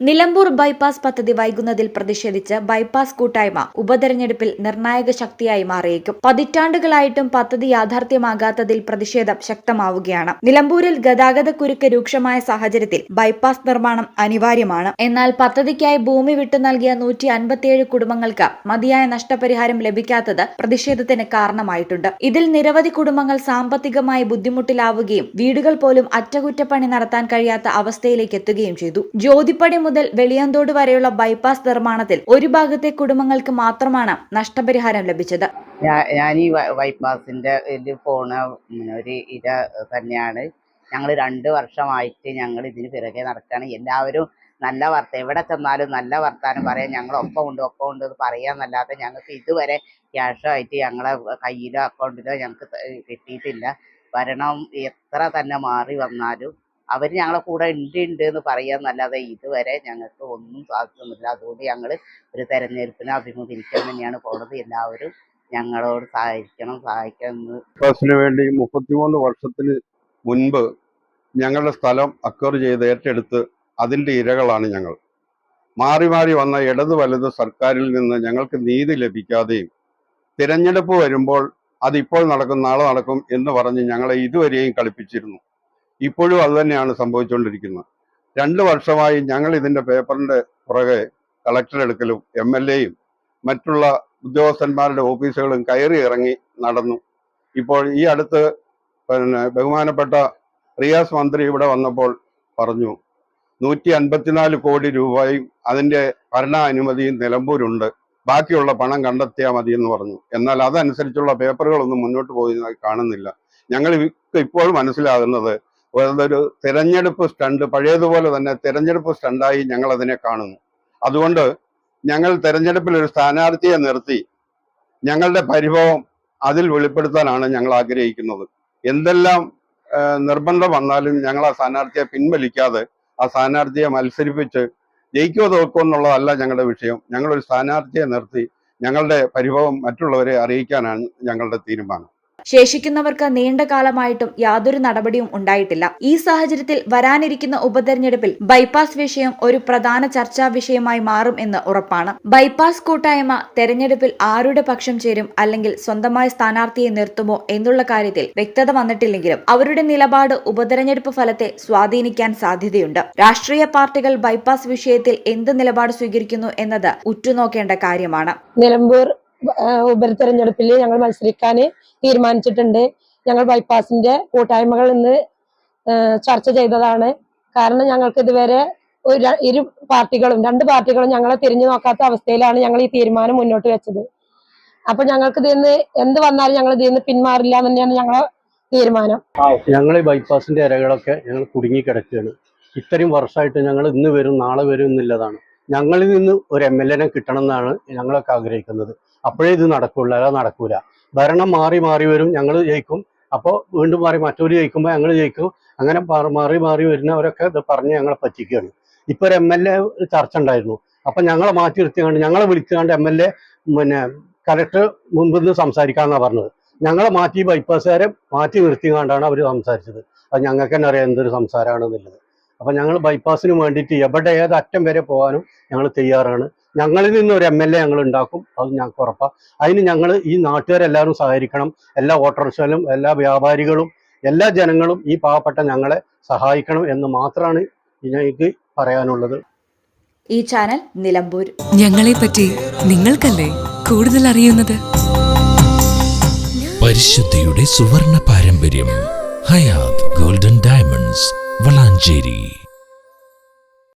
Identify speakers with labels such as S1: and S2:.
S1: Nilambur bypass പദ്ധതി വൈകുന്നതിൽ പ്രതിഷേധിച്ച് bypass കൂട്ടായ്മ ഉപതെരഞ്ഞെടുപ്പിൽ നിർണായക ശക്തിയായി മാറിയേക്കും. പതിറ്റാണ്ടുകളായിട്ടും പദ്ധതി യാഥാർത്ഥ്യമാകാത്തതിൽ പ്രതിഷേധം ശക്തമാവുകയാണ്. നിലമ്പൂരിൽ ഗതാഗത കുരുക്ക് രൂക്ഷമായ സാഹചര്യത്തിൽ ബൈപ്പാസ് നിർമ്മാണം അനിവാര്യമാണ്. എന്നാൽ പദ്ധതിക്കായി ഭൂമി വിട്ടു നൽകിയ നൂറ്റി അൻപത്തിയേഴ് കുടുംബങ്ങൾക്ക് മതിയായ നഷ്ടപരിഹാരം ലഭിക്കാത്തത് പ്രതിഷേധത്തിന് കാരണമായിട്ടുണ്ട്. ഇതിൽ നിരവധി കുടുംബങ്ങൾ സാമ്പത്തികമായി ബുദ്ധിമുട്ടിലാവുകയും വീടുകൾ പോലും അറ്റകുറ്റപ്പണി നടത്താൻ കഴിയാത്ത അവസ്ഥയിലേക്ക് എത്തുകയും ചെയ്തു. ജ്യോതിപ്പടി മുതൽ വെളിയന്തോട് വരെയുള്ള ബൈപ്പാസ് നിർമ്മാണത്തിൽ ഒരു ഭാഗത്തെ കുടുംബങ്ങൾക്ക് മാത്രമാണ് നഷ്ടപരിഹാരം ലഭിച്ചത്.
S2: ഞാൻ ഈ ബൈപ്പാസിന്റെ ഇതിൽ പോണ ഒരു ഇര തന്നെയാണ്. ഞങ്ങൾ രണ്ട് വർഷമായിട്ട് ഞങ്ങൾ ഇതിന് പിറകെ നടക്കുകയാണ് എല്ലാവരും നല്ല വർത്ത എവിടെ ചെന്നാലും നല്ല വർത്താനം പറയാൻ ഞങ്ങൾ ഒപ്പം ഉണ്ട് ഒപ്പം ഉണ്ട് എന്ന് പറയാന്നല്ലാതെ ഞങ്ങൾക്ക് ഇതുവരെ ക്യാഷോ ആയിട്ട് ഞങ്ങളെ കയ്യിലോ അക്കൗണ്ടിലോ ഞങ്ങൾക്ക് കിട്ടിയിട്ടില്ല. ഭരണം എത്ര തന്നെ മാറി വന്നാലും അവർ ഞങ്ങളെ കൂടെ ഉണ്ട് ഉണ്ട് എന്ന് പറയാന്നല്ലാതെ ഇതുവരെ ഞങ്ങൾക്ക് ഒന്നും സാധിക്കുന്നില്ല അതുകൊണ്ട് ഞങ്ങൾ ഒരു തെരഞ്ഞെടുപ്പിനെ അഭിമുഖീകരിക്കാൻ തന്നെയാണ് പോണത്. എല്ലാവരും ഞങ്ങളോട് സഹായിക്കണം സഹായിക്കണം എന്ന്
S3: വേണ്ടി മുപ്പത്തിമൂന്ന് വർഷത്തിന് മുൻപ് ഞങ്ങളുടെ സ്ഥലം അക്വർ ചെയ്ത് ഏറ്റെടുത്ത് അതിന്റെ ഇരകളാണ് ഞങ്ങൾ. മാറി മാറി വന്ന ഇടത് വലത് സർക്കാരിൽ നിന്ന് ഞങ്ങൾക്ക് നീതി ലഭിക്കാതെയും തിരഞ്ഞെടുപ്പ് വരുമ്പോൾ അതിപ്പോൾ നടക്കും നാളെ നടക്കും എന്ന് പറഞ്ഞ് ഞങ്ങളെ ഇതുവരെയും കളിപ്പിച്ചിരുന്നു. ഇപ്പോഴും അതുതന്നെയാണ് സംഭവിച്ചുകൊണ്ടിരിക്കുന്നത്. രണ്ട് വർഷമായി ഞങ്ങൾ ഇതിന്റെ പേപ്പറിന്റെ പുറകെ കളക്ടർ എടുക്കലും എം എൽ എയും മറ്റുള്ള ഉദ്യോഗസ്ഥന്മാരുടെ ഓഫീസുകളും കയറി ഇറങ്ങി നടന്നു. ഇപ്പോൾ ഈ അടുത്ത് പിന്നെ ബഹുമാനപ്പെട്ട റിയാസ് മന്ത്രി ഇവിടെ വന്നപ്പോൾ പറഞ്ഞു നൂറ്റി അൻപത്തിനാല് കോടി രൂപയും അതിന്റെ ഭരണാനുമതിയും നിലമ്പൂരുണ്ട്. ബാക്കിയുള്ള പണം കണ്ടെത്തിയാൽ മതി എന്ന് പറഞ്ഞു. എന്നാൽ അതനുസരിച്ചുള്ള പേപ്പറുകളൊന്നും മുന്നോട്ട് പോയി കാണുന്നില്ല. ഞങ്ങൾ ഇപ്പോഴും മനസ്സിലാകുന്നത് അതൊരു തിരഞ്ഞെടുപ്പ് സ്റ്റണ്ട് പഴയതുപോലെ തന്നെ തിരഞ്ഞെടുപ്പ് സ്റ്റണ്ടായി ഞങ്ങൾ അതിനെ കാണുന്നു. അതുകൊണ്ട് ഞങ്ങൾ തെരഞ്ഞെടുപ്പിൽ ഒരു സ്ഥാനാർത്ഥിയെ നിർത്തി ഞങ്ങളുടെ പരിഭവം അതിൽ വെളിപ്പെടുത്താനാണ് ഞങ്ങൾ ആഗ്രഹിക്കുന്നത്. എന്തെല്ലാം നിർബന്ധം വന്നാലും ഞങ്ങൾ ആ സ്ഥാനാർത്ഥിയെ പിൻവലിക്കാതെ ആ സ്ഥാനാർത്ഥിയെ മത്സരിപ്പിച്ച് ജയിക്കുമോ തോക്കുമോ എന്നുള്ളതല്ല ഞങ്ങളുടെ വിഷയം. ഞങ്ങളൊരു സ്ഥാനാർത്ഥിയെ നിർത്തി ഞങ്ങളുടെ പരിഭവം മറ്റുള്ളവരെ അറിയിക്കാനാണ് ഞങ്ങളുടെ തീരുമാനം.
S1: ശേഷിക്കുന്നവർക്ക് നീണ്ട കാലമായിട്ടും യാതൊരു നടപടിയും ഉണ്ടായിട്ടില്ല. ഈ സാഹചര്യത്തിൽ വരാനിരിക്കുന്ന ഉപതെരഞ്ഞെടുപ്പിൽ ബൈപ്പാസ് വിഷയം ഒരു പ്രധാന ചർച്ചാ വിഷയമായി മാറും എന്ന് ഉറപ്പാണ്. ബൈപ്പാസ് കൂട്ടായ്മ തെരഞ്ഞെടുപ്പിൽ ആരുടെ പക്ഷം ചേരും അല്ലെങ്കിൽ സ്വന്തമായ സ്ഥാനാർത്ഥിയെ നിർത്തുമോ എന്നുള്ള കാര്യത്തിൽ വ്യക്തത വന്നിട്ടില്ലെങ്കിലും അവരുടെ നിലപാട് ഉപതെരഞ്ഞെടുപ്പ് ഫലത്തെ സ്വാധീനിക്കാൻ സാധ്യതയുണ്ട്. രാഷ്ട്രീയ പാർട്ടികൾ ബൈപ്പാസ് വിഷയത്തിൽ എന്ത് നിലപാട് സ്വീകരിക്കുന്നു എന്നത് ഉറ്റുനോക്കേണ്ട കാര്യമാണ്.
S4: നിലമ്പൂർ ആ, ഉപതെരഞ്ഞെടുപ്പിൽ ഞങ്ങൾ മത്സരിക്കാൻ തീരുമാനിച്ചിട്ടുണ്ട്. ഞങ്ങൾ ബൈപ്പാസിന്റെ കൂട്ടായ്മകൾ ഇന്ന് ചർച്ച ചെയ്തതാണ്. കാരണം ഞങ്ങൾക്ക് ഇതുവരെ ഒരു ഇരു പാർട്ടികളും രണ്ട് പാർട്ടികളും ഞങ്ങളെ തിരിഞ്ഞു നോക്കാത്ത അവസ്ഥയിലാണ് ഞങ്ങൾ ഈ തീരുമാനം മുന്നോട്ട് വെച്ചത്. അപ്പൊ ഞങ്ങൾക്ക് ഇതിൽ നിന്ന് എന്ത് വന്നാലും ഞങ്ങൾ ഇതിൽ നിന്ന് പിന്മാറില്ല എന്ന് തന്നെയാണ് ഞങ്ങളെ തീരുമാനം.
S5: ഞങ്ങൾ ബൈപ്പാസിന്റെ ഇരകളൊക്കെ ഞങ്ങൾ കുടുങ്ങി കിടക്കുകയാണ് ഇത്രയും വർഷമായിട്ട് ഞങ്ങൾ ഇന്ന് വരും നാളെ വരും എന്നുള്ളതാണ്. ഞങ്ങളിൽ നിന്ന് ഒരു എം എൽ എനെ കിട്ടണം എന്നാണ് ഞങ്ങളൊക്കെ ആഗ്രഹിക്കുന്നത്. അപ്പോഴേ ഇത് നടക്കുള്ളൂ അല്ലാതെ നടക്കൂല. ഭരണം മാറി മാറി വരും ഞങ്ങൾ ജയിക്കും. അപ്പോൾ വീണ്ടും മാറി മറ്റൊരു ജയിക്കുമ്പോൾ ഞങ്ങൾ ജയിക്കും. അങ്ങനെ മാറി മാറി വരുന്നവരൊക്കെ ഇത് പറഞ്ഞ് ഞങ്ങളെ പറ്റിക്കുകയാണ്. ഇപ്പൊ ഒരു എം എൽ എ ചർച്ച ഉണ്ടായിരുന്നു. അപ്പൊ ഞങ്ങളെ മാറ്റി നിർത്തിയാണ്ട് ഞങ്ങളെ വിളിച്ചുകൊണ്ട് എം എൽ എ പിന്നെ കലക്ടർ മുൻപിൽ നിന്ന് സംസാരിക്കാന്നാ പറഞ്ഞത്. ഞങ്ങളെ മാറ്റി ബൈപ്പാസുകാരെ മാറ്റി നിർത്തിയാണ്ടാണ് അവർ സംസാരിച്ചത്. അത് ഞങ്ങൾക്ക് തന്നെ അറിയാം എന്തൊരു സംസാരമാണെന്നുള്ളത് അപ്പൊ ഞങ്ങൾ ബൈപ്പാസിന് വേണ്ടിയിട്ട് എവിടെ ഏത് അറ്റം വരെ പോകാനും ഞങ്ങൾ തയ്യാറാണ്. ഞങ്ങളിൽ നിന്ന് ഒരു എം എൽ എ ഞങ്ങൾ ഉണ്ടാക്കും. അത് ഞങ്ങൾക്ക് ഉറപ്പാണ് അതിന് ഞങ്ങൾ ഈ നാട്ടുകാരെല്ലാവരും സഹകരിക്കണം. എല്ലാ ഓട്ടോറിക്ഷയിലും എല്ലാ വ്യാപാരികളും എല്ലാ ജനങ്ങളും ഈ പാവപ്പെട്ട ഞങ്ങളെ സഹായിക്കണം എന്ന് മാത്രമാണ് എനിക്ക് പറയാനുള്ളത്.
S1: ഈ ചാനൽ നിലമ്പൂർ.
S6: ഞങ്ങളെ പറ്റി നിങ്ങൾക്കല്ലേ കൂടുതൽ അറിയുന്നത്?
S7: പരിശുദ്ധിയുടെ സുവർണ പാരമ്പര്യം ഹയാത് ഗോൾഡൻ ഡയമണ്ട്സ് വളാഞ്ചേരി